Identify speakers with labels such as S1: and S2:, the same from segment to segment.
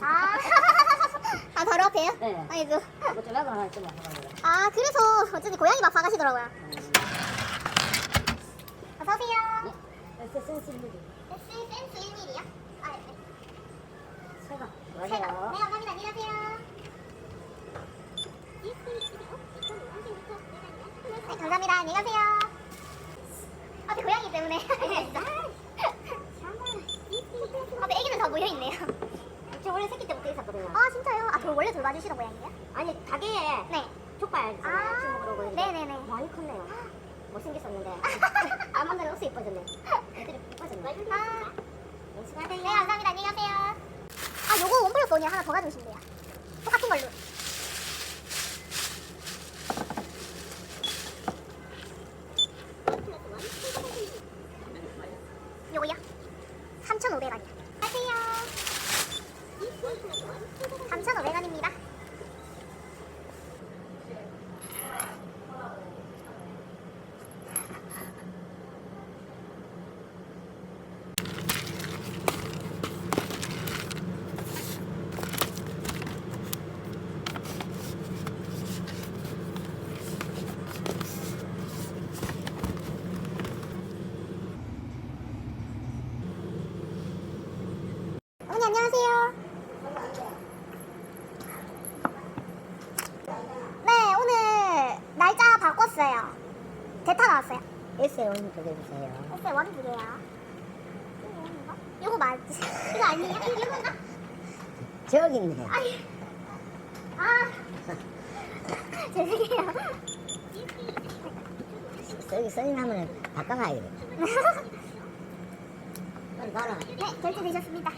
S1: 아, 아 바로 앞에요?
S2: 네.
S1: 아이고.
S2: 하나 좀.
S1: 아 그래서 어쩐지 고양이 막 사가시더라고요. 어서 오세요.
S2: 네. 센스 있는
S1: 센스 1mm요? 아 네.
S2: 새가.
S1: 네, 네. 감사합니다. 안녕히 가세요. 네, 감사합니다. 안녕히 가세요. 앞에 고양이 때문에 애기는 다 모여 있네요.
S2: 저 원래 새끼 때부터 있었거든요.
S1: 아 저 원래 돌봐주시던 고양이요?
S2: 아니 가게에
S1: 네.
S2: 족발
S1: 아,
S2: 오는데
S1: 네네네.
S2: 많이 컸네요. 못생겼었는데 안 만나면 옷이 이뻐졌네. 애들이 이뻐졌네.
S1: 아,
S2: 연습하세요.
S1: 네 감사합니다. 안녕히 가세요. 아 요거 원 플러스 원이 하나 더 가져오시면 돼요. 똑같은 걸로. 요거요? 3,500원이요. 하세요. 3,500원입니다. 어머니 안녕하세요. 네 오늘 날짜 바꿨어요. 대타 나왔어요.
S2: 에세이 오늘 그게 주세요.
S1: 글쎄 원두 개야. 이거 맞지? 이거 아니에요? 이건가?
S2: 저기 있네.
S1: 아니. 아. 죄송해요.
S2: 여기 써있나면 바꿔가야 돼. 빨리 가라.
S1: 네, 결제되셨습니다.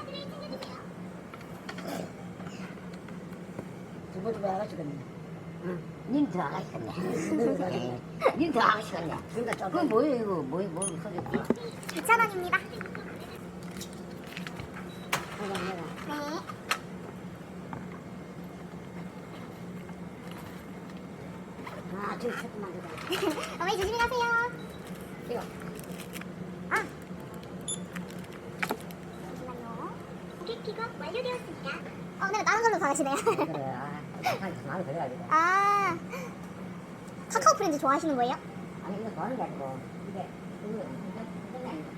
S2: 두번두번 아가씨겠네. 응. 님더 아가씨겠네. 님더 아가씨겠네. 그러니까 좀. 그건 뭐예요 이거? 뭐, 뭐 소리?
S1: 2,000원입니다.
S2: 내가 내가.
S1: 네.
S2: 아 저기 조금만 더.
S1: 어머니 조심히 가세요.
S2: 이거.
S1: 아. 잠시만요. 고객 픽업 완료되었습니다. 어, 오늘 다른 걸로 사시네요.
S2: 그래. 아, 한 마음에 들어가지고.
S1: 아. 카카오 프렌즈 좋아하시는 거예요?
S2: 아니 이거 좋아하는 게 아니고 이게 이거 이거 아니고.